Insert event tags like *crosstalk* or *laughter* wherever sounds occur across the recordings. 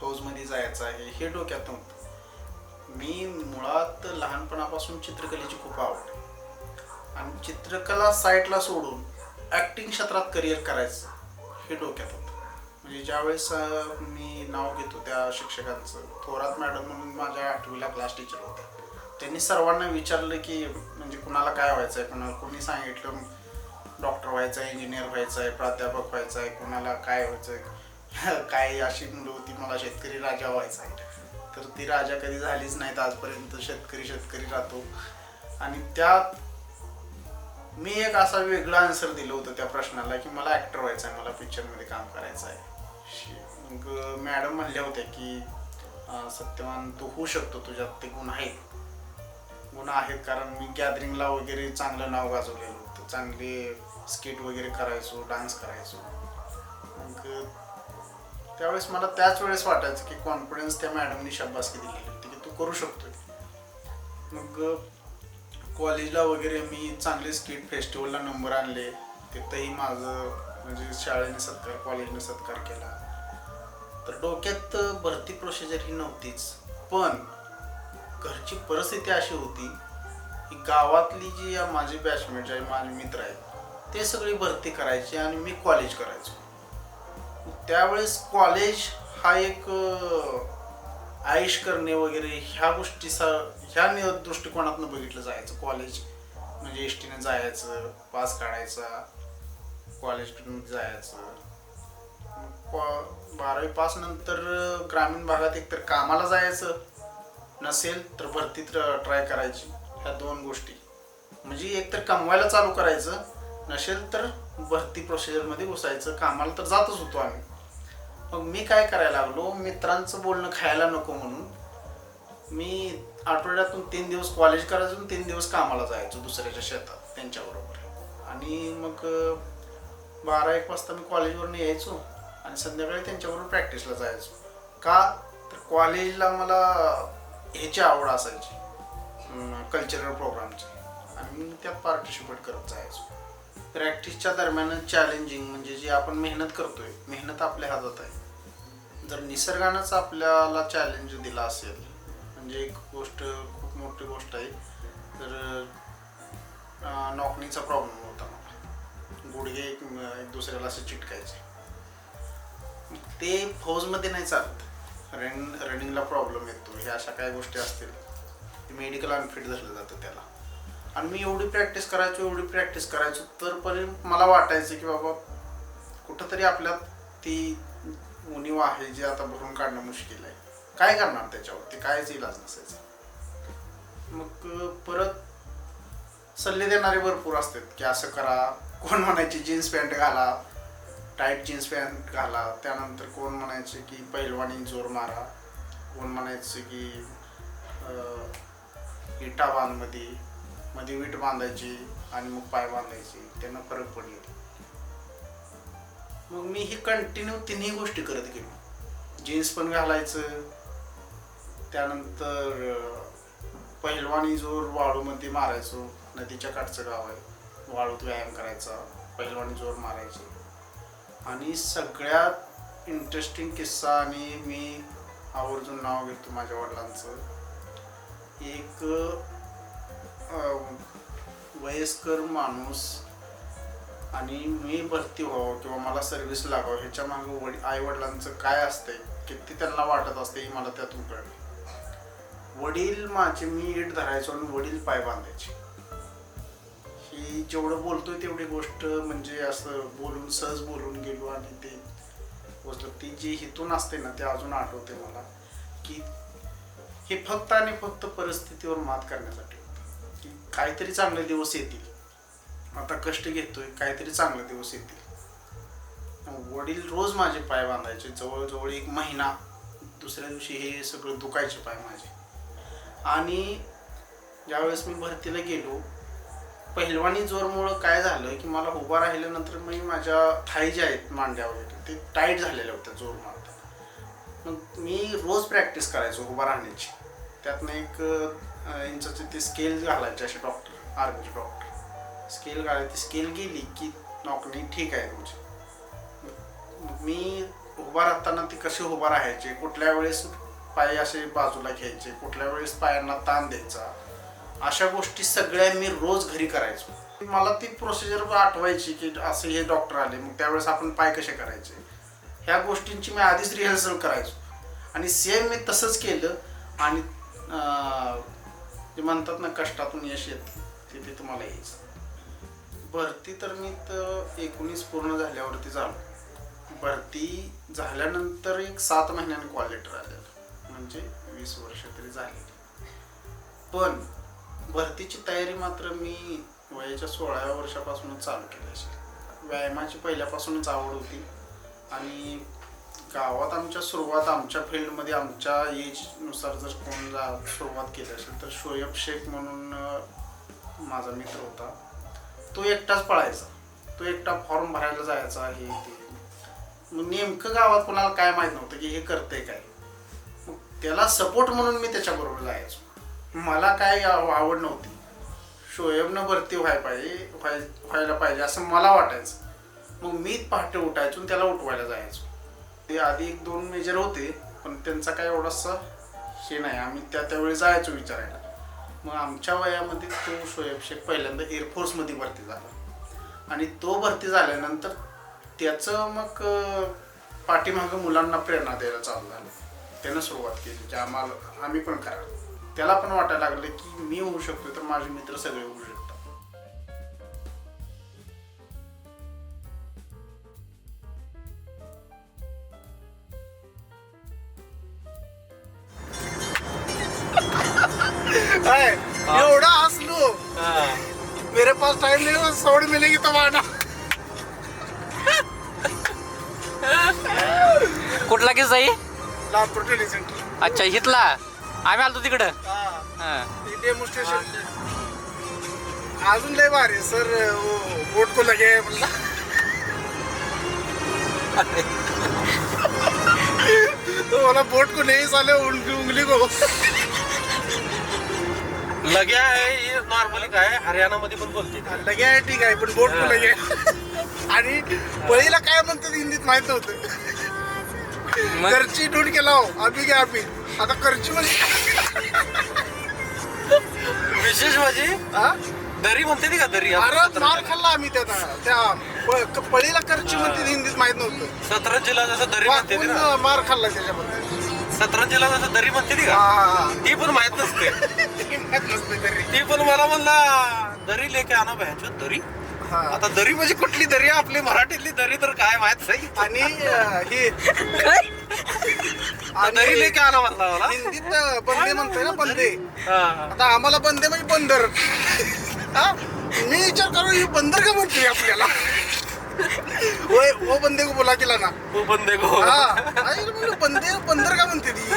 फौजमध्ये जायचं आहे हे डोक्यात नव्हतं मी मुळात लहानपणापासून चित्रकलेची खूप आवड आहे. आणि चित्रकला साईटला सोडून ॲक्टिंग क्षेत्रात करिअर करायचं हे डोक्यात होतं. म्हणजे ज्यावेळेस मी नाव घेतो त्या शिक्षकांचं थोरात मॅडम म्हणून माझ्या आठवीला क्लास टीचर होत्या. त्यांनी सर्वांना विचारलं की म्हणजे कुणाला काय व्हायचं आहे कुणाला कोणी सांगितलं? डॉक्टर व्हायचं आहे इंजिनियर व्हायचं आहे प्राध्यापक व्हायचं आहे कुणाला काय व्हायचं आहे *laughs* काय अशी मुलं होती मला शेतकरी राजा व्हायचा आहे. तर ती राजा कधी झालीच नाहीत आजपर्यंत शेतकरी शेतकरी राहतो. आणि त्यात मी एक असा वेगळा आन्सर दिलं होतं त्या प्रश्नाला की मला ॲक्टर व्हायचं आहे मला पिक्चरमध्ये काम करायचं आहे. शी- मग मॅडम म्हणल्या होत्या की सत्यवान तू होऊ शकतो तुझ्यात ते गुण आहेत. गुण आहेत कारण मी गॅदरिंगला वगैरे चांगलं नाव गाजवलेलं होतं. चांगले स्किट वगैरे करायचो डान्स करायचो. मग त्यावेळेस मला त्याच वेळेस वाटायचं की कॉन्फिडन्स त्या मॅडमनी शब्बासकी दिलेली होती की तू करू शकतोय. मग कॉलेजला वगैरे मी चांगले स्किट फेस्टिवलला नंबर आणले. तिथंही माझं म्हणजे शाळेने सत्कार कॉलेजने सत्कार केला. तर डोक्यात भरती प्रोसिजर ही नव्हतीच. पण घरची परिस्थिती अशी होती की गावातली जी या बॅचमेट आहे माझे मित्र आहेत ते सगळी भरती करायची आणि मी कॉलेज करायचो. त्यावेळेस कॉलेज हा एक आयुष करणे वगैरे ह्या गोष्टी सा ह्या नि- दृष्टिकोनातनं बघितलं जायचं. कॉलेज म्हणजे एस टीने जायचं पास काढायचा कॉलेज जायचं. कॉ- बारावी पास नंतर ग्रामीण भागात एकतर कामाला जायचं नसेल तर भरतीत ट्राय करायची. ह्या दोन गोष्टी. म्हणजे एकतर कमवायला चालू करायचं नसेल तर भरती प्रोसिजरमध्ये घुसायचं. कामाला तर जातच होतो आम्ही. मग मी काय करायला लागलो? मित्रांचं बोलणं खायला नको म्हणून मी आठवड्यातून तीन दिवस कॉलेज करायचो आणि तीन दिवस कामाला जायचो दुसऱ्याच्या शेतात त्यांच्याबरोबर आणि मग बारा एक वाजता मी कॉलेजवरून यायचो आणि संध्याकाळी त्यांच्याबरोबर प्रॅक्टिसला जायचो. का? तर कॉलेजला मला ह्याची आवड असायची कल्चरल प्रोग्रामची आणि मी त्यात पार्टिसिपेट करत जायचो. प्रॅक्टिसच्या दरम्यान चॅलेंजिंग म्हणजे जे आपण मेहनत करतोय मेहनत आपल्या हातात आहे. जर निसर्गानंच आपल्याला चॅलेंज दिला असेल. म्हणजे एक गोष्ट खूप मोठी गोष्ट आहे. तर नॉकनीचा प्रॉब्लेम होता मला. गुडघे एक एक दुसऱ्याला असे चिटकायचे. ते फौजमध्ये नाही चालत. रन रनिंगला प्रॉब्लेम येतो. ह्या अशा काही गोष्टी असतील. ते मेडिकल अनफिट धरलं जातं त्याला. आणि मी एवढी प्रॅक्टिस करायचो एवढी प्रॅक्टिस करायचो तरपर्यंत मला वाटायचं की बाबा कुठंतरी आपल्यात ती उणीव आहे जी आता भरून काढणं मुश्किल आहे. काय करणार त्याच्यावरती कायच इलाज नसायचा. मग परत सल्ले देणारे भरपूर असतात की असं करा. कोण म्हणायचे जीन्स पॅन्ट घाला टाईट जीन्स पॅन्ट घाला. त्यानंतर कोण म्हणायचे की पैलवानी जोर मारा. कोण म्हणायचं की अं, इटा बांधमध्ये मध्ये वीट बांधायची आणि मग पाय बांधायची. त्यांना फरक पडेल. मग मी ही कंटिन्यू तिन्ही गोष्टी करत गेलो. जीन्स पण घालायचं. त्यानंतर पहिलवानी जोर वाळूमध्ये मारायचो. नदीच्या काठचं गाव आहे. वाळूत व्यायाम करायचा. पहिलवानी जोर मारायची. आणि सगळ्यात इंटरेस्टिंग किस्सा आणि मी आवर्जून नाव घेतो माझ्या वडिलांचं. एक वयस्कर माणूस आणि मी भरती व्हावं किंवा मला सर्व्हिस लागावं ह्याच्या मागे वडी आई वडिलांचं काय असतंय किती त्यांना वाटत असते हे मला त्यातून कळलं. वडील माझे मी ईट धरायचो आणि वडील पाय बांधायचे. ही जेवढं बोलतोय तेवढी गोष्ट म्हणजे असं बोलून सहज बोलून गेलो आणि ते गोष्ट ती जी हितून असते ना ते अजून आठवते मला की हे फक्त आणि फक्त परिस्थितीवर मात करण्यासाठी. होतं की काहीतरी चांगले दिवस येतील. आता कष्ट घेतोय काहीतरी चांगले दिवस येतील. वडील रोज माझे पाय बांधायचे जवळजवळ एक महिना. दुसऱ्या दिवशी हे सगळं दुखायचे पाय माझे. आणि ज्यावेळेस मी भरतीला गेलो पहिलवानी जोरमुळं काय झालं की मला उभा राहिल्यानंतर मी माझ्या थाई ज्या आहेत मांड्या वगैरे ते टाईट झालेल्या होत्या जोर मारता मग मी रोज प्रॅक्टिस करायचो उभा राहण्याची. त्यातनं एक इंचाचे ते स्केल घालायचे असे डॉक्टर आर्मीचे डॉक्टर. स्केल काढायची स्केल गेली की नॉकनी ठीक आहे तुमची मी उभा राहताना ती कशी उभा राहायचे? कुठल्या वेळेस पाय असे बाजूला घ्यायचे? कुठल्या वेळेस पायांना ताण द्यायचा? अशा गोष्टी सगळ्या मी रोज घरी करायचो. मला ती प्रोसिजर आठवायची की असे हे डॉक्टर आले मग त्यावेळेस आपण पाय कसे करायचे? ह्या गोष्टींची मी आधीच रिहर्सल करायचो. आणि सेम मी तसंच केलं आणि ते जे म्हणतात ना कष्टातून यश येत ते ते तुम्हाला यायचं. भरती तर मी तर एकोणीस पूर्ण झाल्यावरती झालो. भरती झाल्यानंतर एक सात महिन्याने कॉल लेटर आलेलं. म्हणजे वीस वर्ष तरी झालेली पण भरतीची तयारी मात्र मी वयाच्या सोळाव्या वर्षापासूनच चालू केली असेल. व्यायामाची पहिल्यापासूनच आवड होती. आणि गावात आमच्या सुरुवात आमच्या फील्डमध्ये आमच्या एजनुसार जर कोण जा सुरुवात केली असेल तर शोएब शेख म्हणून माझा मित्र होता. तो एकटाच पळायचा. तो एकटा फॉर्म भरायला जायचा हे ते. मग नेमकं गावात कोणाला काय माहीत नव्हतं की हे करतंय काय? मग त्याला सपोर्ट म्हणून मी त्याच्याबरोबर जायचो मला काय आव- आवड नव्हती. शोएबनं भरती व्हायला पाहिजे व्हाय व्हायला पाहिजे असं मला वाटायचं. मग मी पहाटे उठायचो त्याला उठवायला जायचो. ते आधी एक दोन मेजर होते पण त्यांचा काय एवढासा हे नाही. आम्ही त्या त्यावेळी जायचो विचारायला. मग आमच्या वयामध्ये तो शोएब शेख पहिल्यांदा एअरफोर्समध्ये भरती झाला. आणि तो भरती झाल्यानंतर त्याचं मग पाठीमागं मुलांना प्रेरणा द्यायला चालू झालं. त्यानं सुरुवात केली की आम्हाला आम्ही पण करा त्याला पण वाटायला लागलं की मी होऊ शकतो तर माझे मित्र सगळे होऊ शकतात है सौड़ मिलेगी तो आना कुठला किस्सा आहे? Latur training centre. अच्छा हितला आम्ही आलतो तिकडं. हा. अजून लय भारी सर वोट को लगे म्हणला. तो बोला बोट को नहीं साले उंगली उंगली को. लग्या आहे हे नॉर्मली काय हरियाणामध्ये पण बोलते. लगे आहे ठीक आहे पण बोट लगे आणि पहिला काय म्हणतात हिंदीत माहीत नव्हतं. मग? करची ढूंढ के लाव अभी क्या अभी आता करची म्हणजे विशेष म्हणजे? हा? दरी म्हणते ती का दरी? अरे मार खाल्ला आम्ही त्याचा त्या प- पळीला करची म्हणते हिंदीत माहीत नव्हतं. सतरंजीला जसं दरी म्हणते ती ना. वाकून मार खाल्ला त्याच्याबद्दल सतरंजीला जसं दरी म्हणते ती हा, का. ती पण माहीत नसते ते माहीत नसतं तरी. ती पण मला म्हणला दरी लेके आणा भ्याच्या दरी हा. आता दरी म्हणजे कुठली दरी आपली मराठीतली दरी तर काय माहीत नाही आणि अं, हे आता दरी लेके आणा म्हणला मला हिंदीत अं, बंदे म्हणतोय ना बंदे हा. आता आम्हाला बंदे म्हणजे बंदर हा? मी विचार करू ही बंदर का म्हणतोय आपल्याला *laughs* ओय ओ बंदे को बोला केला ना. तू पण देखो हा आई म्हणलं बंदे बंदर का म्हणते ती.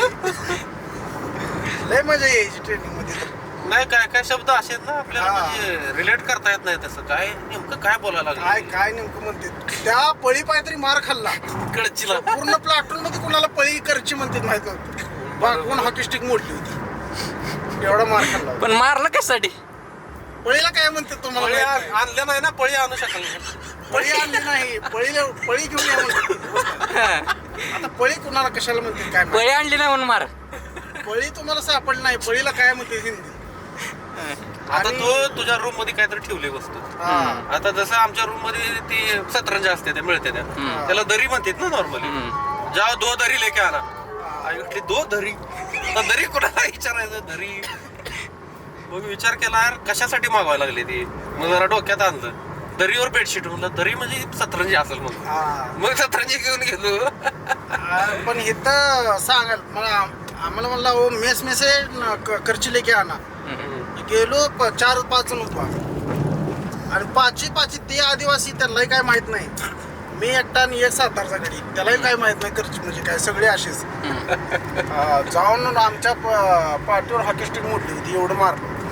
लय मजा यायची ट्रेनिंगमध्ये. तर. नाही काय काय शब्द असे आहेत ना आपल्याला हा. म्हणजे रिलेट करता येत नाही तसं. काय नेमकं काय बोलायला काय लागलं? काय नेमकं म्हणते? त्या पळी पाय तरी मार खाल्ला. कडचीला. पूर्ण प्लाटून मध्ये कुणाला पळी करची म्हणते माहीत नव्हतं. बागून हॉकी स्टिक मोडली होती. एवढा मार खाल्ला होता. पण मारलं कशासाठी? पळीला काय म्हणते तुम्हाला पळी माहीत नाही. आणलं नाही ना पळी आणू शकाल. पळी आणली नाही पळी पळी घेऊन या म्हणते. आता पळी कुणाला कशाला म्हणते काय माहीत. बळी आणली नाही म्हणून मार. पळी तुम्हाला सापडली नाही पळीला काय म्हणते हिंदी? आता आणि- तो तुझ्या रूममध्ये काहीतरी ठेवली वस्तू. हा. आता जसं आमच्या रूममध्ये ती सतरंज असते त्या मिळते त्या. हम्म. त्याला दरी म्हणतात ना नॉर्मली हम्म. जा दो दरी लेके आना आई म्हटली दो दरी? आता दरी कोणाला विचारायचं? दरी. मग विचार केला यार कशासाठी मागवायला लागली ती? मग जरा डोक्यात आणलं. दरीवर बेडशीट म्हणलं दरी म्हणजे सतरंजी असेल मग. हा. मग सतरंजी घेऊन गेलो. आ, पण इथं सांगाल मला आम्हाला म्हणला ओ मेस मेस न, क- करची लेके आणा. गेलो प- चार पाच जण होतो आम्ही. आणि पाचही पाचही ते आदिवासी त्यांनाही काय माहीत नाही. मी एकटा आणि एक सातारचा गडी. त्यालाही काय माहीत नाही करची म्हणजे काय सगळे असेच. आ, जाऊन आमच्या प- पाठीवर हॉकी स्टिक मोडली होती एवढं मारलं.